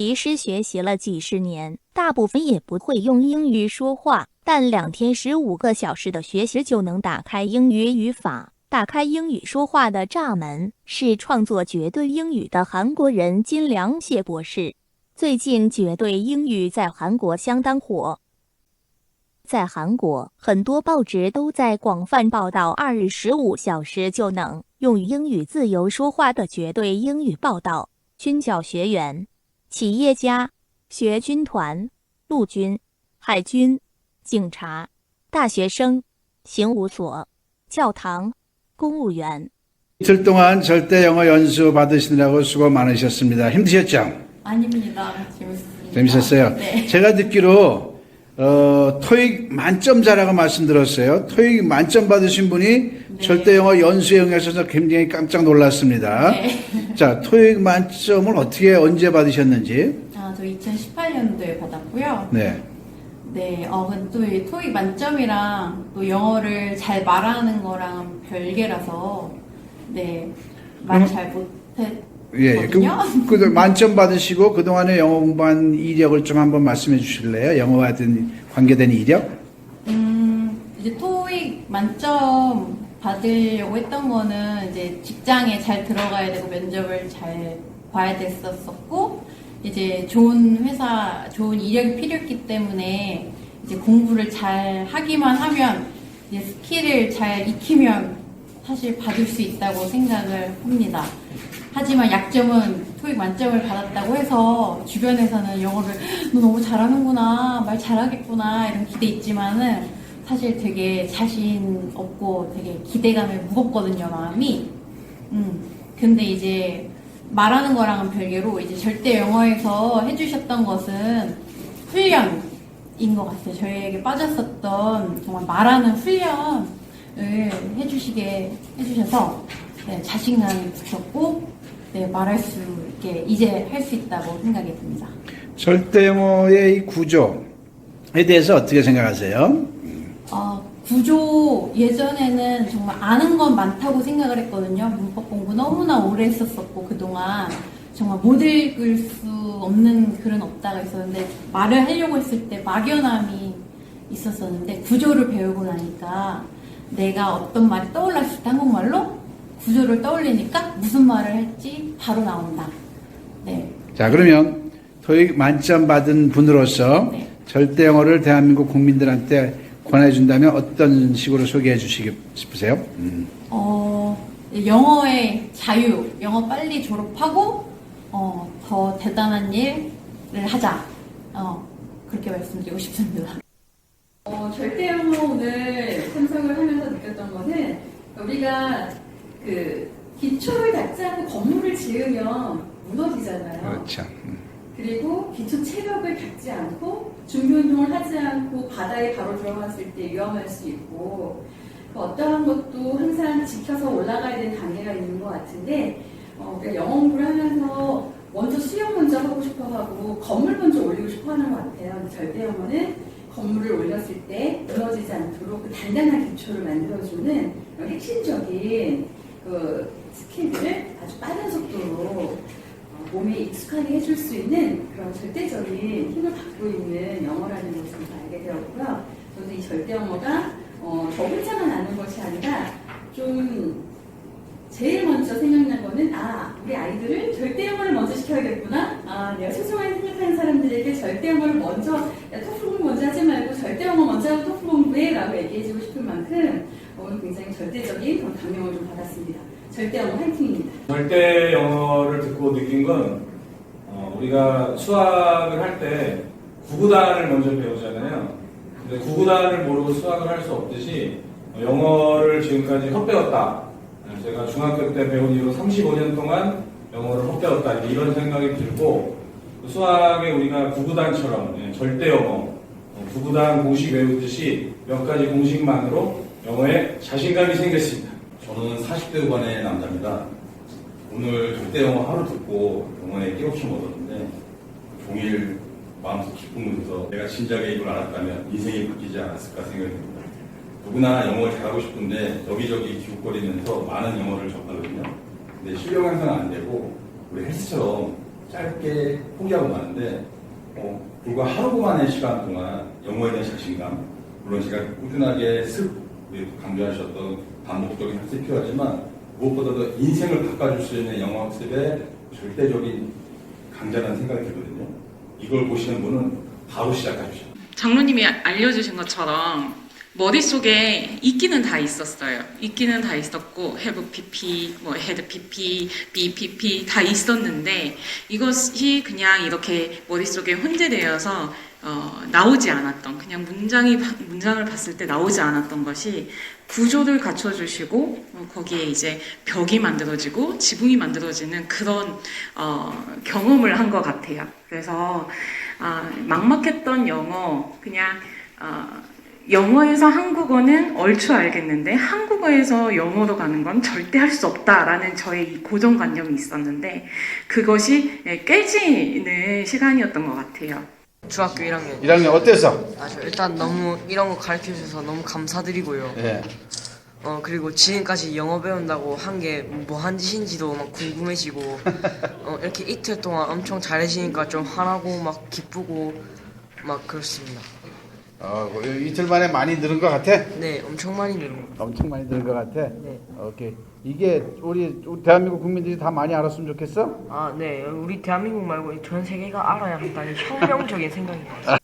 医师学习了几十年，大部分也不会用英语说话，但两天十五个小时的学习就能打开英语语法，打开英语说话的闸门。是创作绝对英语的韩国人金良谢博士。最近绝对英语在韩国相当火，在韩国很多报纸都在广泛报道二日十五小时就能用英语自由说话的绝对英语报道。军教学员。企业家、学军团、陆军、海军、警察、大学生、刑务所、教堂、公务员。 이틀 동안 절대 영어 연수 받으시느라고 수고 많으셨습니다. 힘드셨죠? 아닙니다. 재밌습니다. 재밌었어요. 네. 제가 듣기로 어, 토익 만점자라고 말씀드렸어요. 토익 만점 받으신 분이 절대 영어 연수에 응하셔서 굉장히 깜짝 놀랐습니다. 네. 자, 토익 만점을 어떻게 언제 받으셨는지? 아, 저 2018년도에 받았고요. 네. 네, 어, 근데 또이 토익 만점이랑 또 영어를 잘 말하는 거랑 별개라서, 네, 말 잘 못했, 예, 예. 그럼 그 만점 받으시고 그동안에 영어 공부한 이력을 좀 한번 말씀해 주실래요? 영어와 든 관계된 이력? 음, 이제 토익 만점 받으려고 했던 거는 이제 직장에 잘 들어가야 되고 면접을 잘 봐야 됐었었고 이제 좋은 회사, 좋은 이력이 필요했기 때문에 이제 공부를 잘 하기만 하면 이제 스킬을 잘 익히면 사실 받을 수 있다고 생각을 합니다. 하지만 약점은 토익 만점을 받았다고 해서 주변에서는 영어를 너 너무 잘하는구나 말 잘하겠구나 이런 기대 있지만은 사실 되게 자신 없고 되게 기대감이 무겁거든요 마음이. 음 근데 이제 말하는 거랑은 별개로 이제 절대 영어에서 해주셨던 것은 훈련인 것 같아요. 저희에게 빠졌었던 정말 말하는 훈련을 해주시게 해주셔서 네, 자신감이 붙었고 네, 말할 수 있게 이제 할 수 있다고 생각이 듭니다. 절대 영어의 이 구조에 대해서 어떻게 생각하세요? 어, 구조 예전에는 정말 아는 건 많다고 생각을 했거든요. 문법 공부 너무나 오래 했었었고 그동안 정말 못 읽을 수 없는 글은 없다가 있었는데 말을 하려고 했을 때 막연함이 있었었는데 구조를 배우고 나니까 내가 어떤 말이 떠올랐을 때 한국말로 구조를 떠올리니까 무슨 말을 할지 바로 나온다. 네. 자, 그러면 토익 만점 받은 분으로서 네. 절대 영어를 대한민국 국민들한테 권해준다면 어떤 식으로 소개해 주시고 싶으세요? 음. 어, 영어의 자유, 영어 빨리 졸업하고, 어, 더 대단한 일을 하자. 어, 그렇게 말씀드리고 싶습니다. 어, 절대 영어 오늘 참석을 하면서 느꼈던 것은 우리가 그 기초를 닦지 않고 건물을 지으면 무너지잖아요. 그렇죠. 음. 그리고 기초 체력을 닦지 않고 준비 운동을 하지 않고 바다에 바로 들어갔을 때 위험할 수 있고 그 어떠한 것도 항상 지켜서 올라가야 되는 단계가 있는 것 같은데 어, 우리가 영어 공부를 하면서 먼저 수영 먼저 하고 싶어 하고 건물 먼저 올리고 싶어 하는 것 같아요. 절대 영어는 건물을 올렸을 때 무너지지 않도록 그 단단한 기초를 만들어주는 핵심적인 그 스킬들을 아주 빠른 속도로 어, 몸에 익숙하게 해줄 수 있는 그런 절대적인 힘을 갖고 있는 영어라는 것을 알게 되었고요. 저도 이 절대 영어가 어, 저 혼자만 아는 것이 아니라 좀 제일 먼저 생각난 거는 아 우리 아이들을 절대 영어를 먼저 시켜야겠구나. 아 내가 소중하게 생각하는 사람들에게 절대 영어를 먼저 야, 토플 공부 먼저 하지 말고 절대 영어 먼저 하고 토플 공부해 라고 얘기해주고 싶은 만큼 오늘 굉장히 절대적인 감명을 좀 받았습니다. 절대 영어 화이팅입니다. 절대 영어를 듣고 느낀 건 어, 우리가 수학을 할 때 구구단을 먼저 배우잖아요. 근데 구구단을 모르고 수학을 할 수 없듯이 어, 영어를 지금까지 헛배웠다. 네, 제가 중학교 때 배운 이후로 35년 동안 영어를 헛배웠다. 이런 생각이 들고 수학에 우리가 구구단처럼 예, 절대 영어, 어, 구구단 공식 외우듯이 몇 가지 공식만으로 영어에 자신감이 생겼습니다. 저는 40대 후반의 남자입니다. 오늘 절대 영어 하루 듣고 영어에 깨우침 얻었는데 종일 마음속 깊은 곳에서 내가 진작에 이걸 알았다면 인생이 바뀌지 않았을까 생각이 듭니다. 누구나 영어를 잘하고 싶은데 여기저기 기웃거리면서 많은 영어를 접하거든요. 근데 실력 향상은 안 되고 우리 헬스처럼 짧게 포기하고 마는데 어, 불과 하루 만의 시간 동안 영어에 대한 자신감 물론 제가 꾸준하게 습 강조하셨던 반복적인 학습이 필요하지만 무엇보다도 인생을 바꿔줄 수 있는 영어 학습의 절대적인 강자라는 생각이 들거든요. 이걸 보시는 분은 바로 시작하십시오. 장로님이 알려주신 것처럼 머릿속에 있기는 다 있었어요. 있기는 다 있었고 have PP, 뭐 had PP, BPP 다 있었는데 이것이 그냥 이렇게 머릿속에 혼재되어서 어, 나오지 않았던 그냥 문장이 문장을 봤을 때 나오지 않았던 것이 구조를 갖춰주시고 어, 거기에 이제 벽이 만들어지고 지붕이 만들어지는 그런 어, 경험을 한 것 같아요. 그래서 아, 막막했던 영어 그냥 어, 영어에서 한국어는 얼추 알겠는데 한국어에서 영어로 가는 건 절대 할 수 없다라는 저의 이 고정관념이 있었는데 그것이 예, 깨지는 시간이었던 것 같아요. 중학교 1학년. 1학년 어때서? 아, 저 일단 너무 이런 거 가르쳐 주셔서 너무 감사드리고요. 예. 어, 그리고 지금까지 영어 배운다고 한 게 뭐 한 짓인지도 막 궁금해지고, 어, 이렇게 이틀 동안 엄청 잘해지니까 좀 화나고 막 기쁘고 막 그렇습니다. 어, 이틀 만에 많이 늘은 것 같아? 네, 엄청 많이 늘은 거. 엄청 많이 늘은 것 같아? 네. 오케이. 이게 우리, 우리 대한민국 국민들이 다 많이 알았으면 좋겠어? 아, 네. 우리 대한민국 말고 전 세계가 알아야 한다는 혁명적인 생각인 것 같아요.